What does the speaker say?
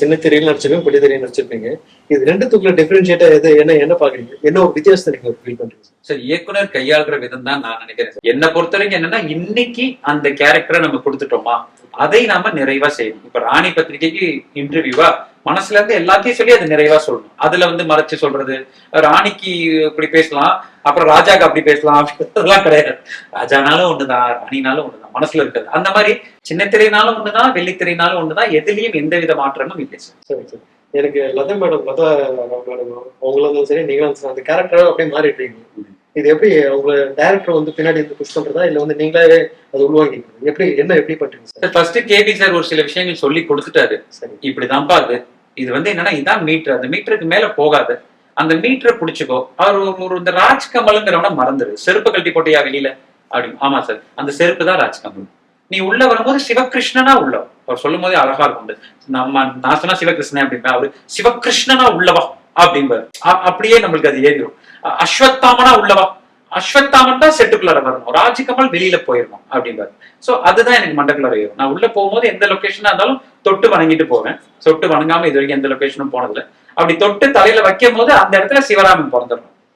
சின்ன திரையில நடிச்சிருப்பீங்க பெரிய திரையில நடிச்சிருப்பீங்க. இது ரெண்டுத்துக்குள்ள டிஃபரன்ஷியேட்டா எது என்ன என்ன பாக்குறீங்க என்ன ஒரு வித்தியாசத்தை நீங்க ஃபீல் பண்றீங்க? சார் இயக்குனர் கையாளுற விதம் தான் நான் நினைக்கிறேன் என்ன பொறுத்த வரைக்கும் என்னன்னா இன்னைக்கு அந்த கேரக்டரை நம்ம கொடுத்துட்டோமா? அதை நாம நிறைவா செய்யணும். இப்ப ராணி பத்திரிகைக்கு இன்டர்வியூவா மனசுல இருந்து எல்லாத்தையும் சொல்லி அதை நிறைவா சொல்லணும். அதுல வந்து மறைச்சு சொல்றது ராணிக்கு இப்படி பேசலாம் அப்புறம் ராஜாக்கு அப்படி பேசலாம் அப்படின்றதெல்லாம் கிடையாது. ராஜானாலும் ஒண்ணுதான் ராணினாலும் ஒண்ணுதான் மனசுல இருக்கிறது. அந்த மாதிரி சின்ன திரைனாலும் ஒண்ணுதான் வெள்ளித்திரைனாலும் ஒண்ணுதான் எதுலயும் எந்த வித மாற்றமும் இல்லை சார். சரி எனக்கு லதா மேடம் லதா மேடம் அவங்களும் சரி நீங்களும் சரி, அந்த கேரக்டராக அப்படியே மாறிடுறீங்க இது எப்படி உங்க டேரக்டர் வந்து பின்னாடி இருந்து புஷ் பண்றதா இல்ல வந்து நீங்களே அது உள்வாங்கிக்கிறீங்க எப்படி என்ன எப்படி பண்றீங்க sir? Sir first KB sir ஒரு சில விஷயங்கள் சொல்லி கொடுத்துட்டாரு. சரி. இப்படிதான்ப்பா அது. இது வந்து என்னன்னா இதான் மீட்டர் அந்த மீட்டருக்கு மேல போகாது. அந்த மீட்டரை பிடிச்சிக்கோ. அவர் ஒரு- ஒரு இந்த ராஜ்கமலுங்கிறவன மறந்துரு. செருப்பு கட்டி போட்டியா வெளியில? அப்படி ஆமா சார். அந்த செருப்பு தான் ராஜ்கமல். நீ உள்ள வரும்போது சிவகிருஷ்ணனா உள்ள அவர் சொல்லும் போதே அழகா இருக்கும். நம்ம நான் சொன்னா சிவகிருஷ்ணன் அப்படின்னா அவரு சிவகிருஷ்ணனா உள்ளவா அப்படிம்பாரு அப்படியே நம்மளுக்கு அது ஏறிடும் அஸ்வத்தாமனா உள்ளவா அஸ்வத்தாமன் தான் செட்டுக்குள்ளார வரணும். ராஜ்கமல் வெளியில போயிடணும் அப்படிம்பாரு சோ அதுதான் எனக்கு மண்டக்குள்ளார ஏறும். நான் உள்ள போகும்போது எந்த லொகேஷனா இருந்தாலும் தொட்டு வணங்கிட்டு போவேன். தொட்டு வணங்காம இது வரைக்கும் எந்த லொக்கேஷனும் போனதில்லை. அப்படி தொட்டு தலையில வைக்கும் போது அந்த இடத்துல சிவராமன் பிறந்துடும்